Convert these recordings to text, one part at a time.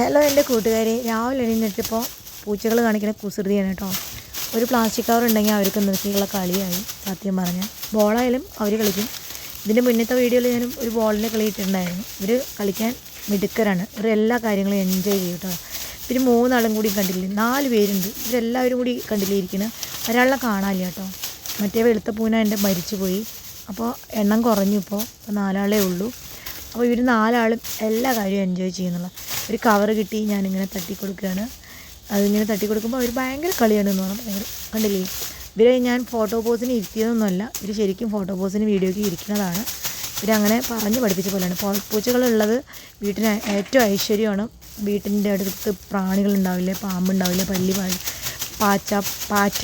Hello എന്റെ കൂട്ടുകാരെ. രാവിലെ എഴുന്നേറ്റപ്പോൾ പൂച്ചകൾ കാണിക്കുന്ന കുസൃതിയാണ് കേട്ടോ. ഒരു പ്ലാസ്റ്റിക് കവർ ഉണ്ടെങ്കിൽ അവർക്ക് നിർത്തിയുള്ള കളിയായി സത്യം പറഞ്ഞാൽ ബോളായാലും അവർ കളിക്കും. ഇതിന്റെ മുന്നത്തെ വീഡിയോയിൽ ഞാൻ ഒരു ബോളിന്റെ കളി ഇട്ടിട്ടുണ്ടായിരുന്നു ഇവർ കളിക്കാൻ മിടുക്കരാണ്. ഇവർ എല്ലാ കാര്യങ്ങളും എൻജോയ് ചെയ്യും കേട്ടോ. പിന്നെ മൂന്നാളും കൂടി കണ്ടില്ലേ? നാല് പേരുണ്ട്. ഇവരെല്ലാവരും കൂടി കണ്ടില്ലേ ഇരിക്കുന്നത് ഒരാളെ കാണാനില്ല കേട്ടോ. മറ്റേ വെളുത്ത പൂന എന്റെ മരിച്ചു പോയി അപ്പോൾ എണ്ണം കുറഞ്ഞു ഇപ്പോൾ ഇപ്പോൾ നാലാളേ ഉള്ളൂ. അപ്പോൾ ഇവർ നാലാളും എല്ലാ കാര്യവും എൻജോയ് ചെയ്യുന്നുള്ള. ഒരു കവർ കിട്ടി ഞാനിങ്ങനെ തട്ടി കൊടുക്കുകയാണ് അതിങ്ങനെ തട്ടി കൊടുക്കുമ്പോൾ അവർ ഭയങ്കര കളിയാണ് എന്ന് പറഞ്ഞാൽ ഭയങ്കര കണ്ടില്ലേ? ഇവരെ ഞാൻ ഫോട്ടോ പോസിന് ഇരുത്തിയതൊന്നുമല്ല. ഇവർ ശരിക്കും ഫോട്ടോ പോസിന് വീഡിയോയ്ക്ക് ഇരിക്കുന്നതാണ്. ഇവരങ്ങനെ പറഞ്ഞ് പഠിപ്പിച്ച പോലെയാണ്. പൂച്ചകളുള്ളത് വീട്ടിന് ഏറ്റവും ഐശ്വര്യമാണ്. വീട്ടിന്റെ അടുത്ത് പ്രാണികളുണ്ടാവില്ലേ? പാമ്പുണ്ടാവില്ലേ? പല്ലി പാ പാച്ച പാറ്റ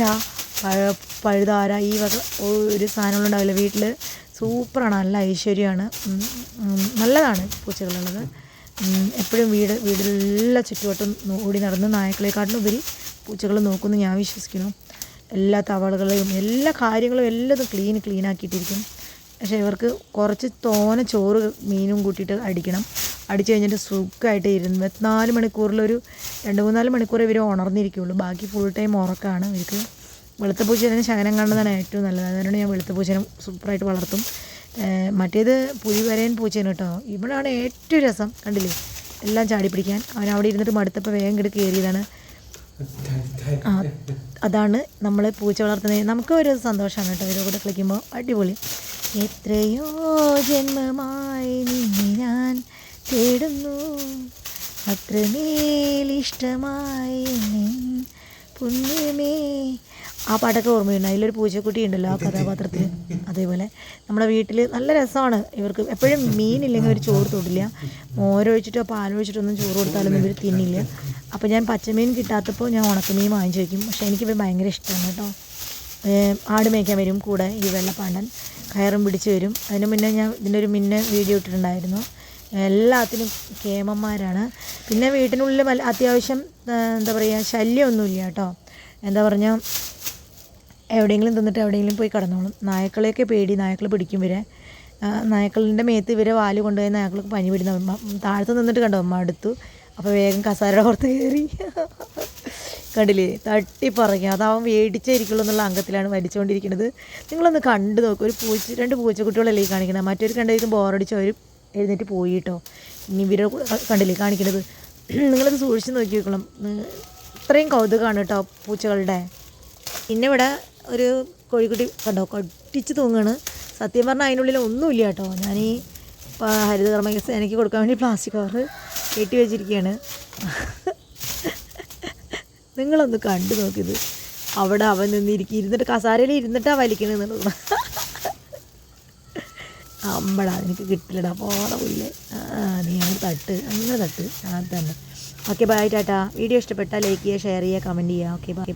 പഴ പഴുതാര ഈ വക ഒരു സാധനങ്ങളുണ്ടാവില്ല വീട്ടിൽ സൂപ്പറാണ്. നല്ല ഐശ്വര്യമാണ്. നല്ലതാണ് പൂച്ചകളുള്ളത്. എപ്പോഴും വീട് വീടിലെല്ലാം ചുറ്റുവട്ടം ഓടി നടന്ന് നായ്ക്കളെക്കാട്ടിലും ഉപരി പൂച്ചകൾ നോക്കുമെന്ന് ഞാൻ വിശ്വസിക്കുന്നു. എല്ലാ തവളകളെയും എല്ലാ കാര്യങ്ങളും എല്ലാതും ക്ലീൻ ക്ലീൻ ആക്കിയിട്ടിരിക്കും. പക്ഷേ ഇവർക്ക് കുറച്ച് തോന ചോറ് മീനും കൂട്ടിയിട്ട് അടിക്കണം. അടിച്ചു കഴിഞ്ഞിട്ട് സുഖമായിട്ട് ഇരുപത്തിനാല് മണിക്കൂറിലൊരു രണ്ട് മൂന്നാൽ മണിക്കൂർ ഇവർ ഉണർന്നിരിക്കുകയുള്ളൂ ബാക്കി ഫുൾ ടൈം ഉറക്കമാണ് ഇവർക്ക്. വെളുത്ത പൂച്ചേനെ ശകനം കാണുന്നതാണ് ഏറ്റവും നല്ലത്. അതുകൊണ്ട് ഞാൻ വെളുത്ത പൂച്ചേനെ സൂപ്പറായിട്ട് വളർത്തും. മറ്റേത് പുലി വരയൻ പൂച്ചയാണ് കേട്ടോ. ഇവിടെയാണ് ഏറ്റവും രസം. കണ്ടില്ലേ? എല്ലാം ചാടി പിടിക്കാൻ. അവൻ അവിടെ ഇരുന്നിട്ട് മടുത്തപ്പോൾ വേഗം കിടക്ക് കയറിയതാണ് അതാണ് നമ്മൾ പൂച്ച വളർത്തുന്നത്. നമുക്ക് ഒരു സന്തോഷമാണ് കേട്ടോ. ഇവരുടെ കൂടെ കളിക്കുമ്പോൾ അടിപൊളി. എത്രയോ ജന്മമായി നിന്നെ ഞാൻ തേടുന്നു. നിൻ പുണ്യമേ ആ പാട്ടൊക്കെ ഓർമ്മയുണ്ട്. അതിലൊരു പൂച്ചക്കുട്ടി ഉണ്ടല്ലോ ആ കഥാപാത്രത്തിൽ. അതേപോലെ നമ്മുടെ വീട്ടിൽ നല്ല രസമാണ്. ഇവർക്ക് എപ്പോഴും മീനില്ലെങ്കിൽ ഒരു ചോറ് തൊടില്ല. മോരൊഴിച്ചിട്ടോ പാലൊഴിച്ചിട്ടൊന്നും ചോറ് കൊടുത്താലൊന്നും ഇവർ തിന്നില്ല. അപ്പോൾ ഞാൻ പച്ചമീൻ കിട്ടാത്തപ്പോൾ ഞാൻ ഉണക്കമീൻ വാങ്ങിച്ചു വയ്ക്കും പക്ഷേ എനിക്കിവർ ഭയങ്കര ഇഷ്ടമാണ് കേട്ടോ. ആട് മേയ്ക്കാൻ വരും കൂടെ ഈ വെള്ളപ്പാണ്ടൻ. കയറും പിടിച്ച് വരും. അതിന് മുന്നേ ഞാൻ ഇതിന്റെ ഒരു മുന്നേ വീഡിയോ ഇട്ടിട്ടുണ്ടായിരുന്നു. എല്ലാത്തിനും കേമന്മാരാണ്. പിന്നെ വീട്ടിനുള്ളിൽ അത്യാവശ്യം എന്താ പറയുക ശല്യമൊന്നുമില്ല കേട്ടോ. എന്താ പറഞ്ഞാൽ എവിടെയെങ്കിലും തിന്നിട്ട് എവിടെയെങ്കിലും പോയി കിടന്നോളും. നായ്ക്കളെയൊക്കെ പേടി നായ്ക്കൾ പിടിക്കും വരെ നായ്ക്കളിന്റെ മേത്ത് ഇവരെ വാൽ കൊണ്ടുപോയി നായ്ക്കൾക്ക് പനി പിടിക്കുന്ന മ- താഴത്ത് നിന്നിട്ട് കണ്ടോ? മടുത്തു അപ്പോൾ വേഗം കസാരയുടെ പുറത്ത് കയറി കണ്ടില്ലേ? തട്ടിപ്പറയ്ക്കും അതാവും വേടിച്ചായിരിക്കുള്ളൂ എന്നുള്ള അംഗത്തിലാണ് വലിച്ചുകൊണ്ടിരിക്കുന്നത് നിങ്ങളൊന്ന് കണ്ടു നോക്കൂ. ഒരു പൂച്ച രണ്ട് പൂച്ചക്കുട്ടികളല്ലേ ഈ കാണിക്കുന്നത്. മറ്റൊരു കണ്ടായിരിക്കും ബോറടിച്ച് അവർ എഴുന്നേറ്റ് പോയി കേട്ടോ. ഇനി ഇവരെ കണ്ടില്ലേ കാണിക്കുന്നത്? നിങ്ങളത് സൂക്ഷിച്ച് നോക്കി വെക്കണം. ഉം, ഇത്രയും കൗതുകമാണ് കേട്ടോ പൂച്ചകളുടെ. പിന്നെ ഇവിടെ ഒരു കോഴിക്കുട്ടി കണ്ടോ? കൊട്ടിച്ച് തൂങ്ങാണ്. സത്യം പറഞ്ഞാൽ അതിനുള്ളിൽ ഒന്നുമില്ല കേട്ടോ. ഞാൻ ഈ ഹരിതകർമ്മ എനിക്ക് കൊടുക്കാൻ വേണ്ടി പ്ലാസ്റ്റിക് കവർ കെട്ടി വെച്ചിരിക്കുകയാണ് നിങ്ങളൊന്ന് കണ്ടു നോക്കിയത്. അവിടെ അവൻ നിന്നിരിക്കും ഇരുന്നിട്ട് കസാരയിൽ ഇരുന്നിട്ടാണ് വലിക്കണമെന്നുള്ളത് അമ്പടാ എനിക്ക് കിട്ടില്ലടാ. പോണ പുല്ലേ. നീ അങ്ങനെ തട്ട്. അങ്ങനെ തട്ട്. ആ തന്നെ. Okay bye tata. വീഡിയോ ഇഷ്ടപ്പെട്ടാൽ ലൈക്ക് ചെയ്യുക ഷെയർ ചെയ്യുക കമന്റ് ചെയ്യുക. Okay bye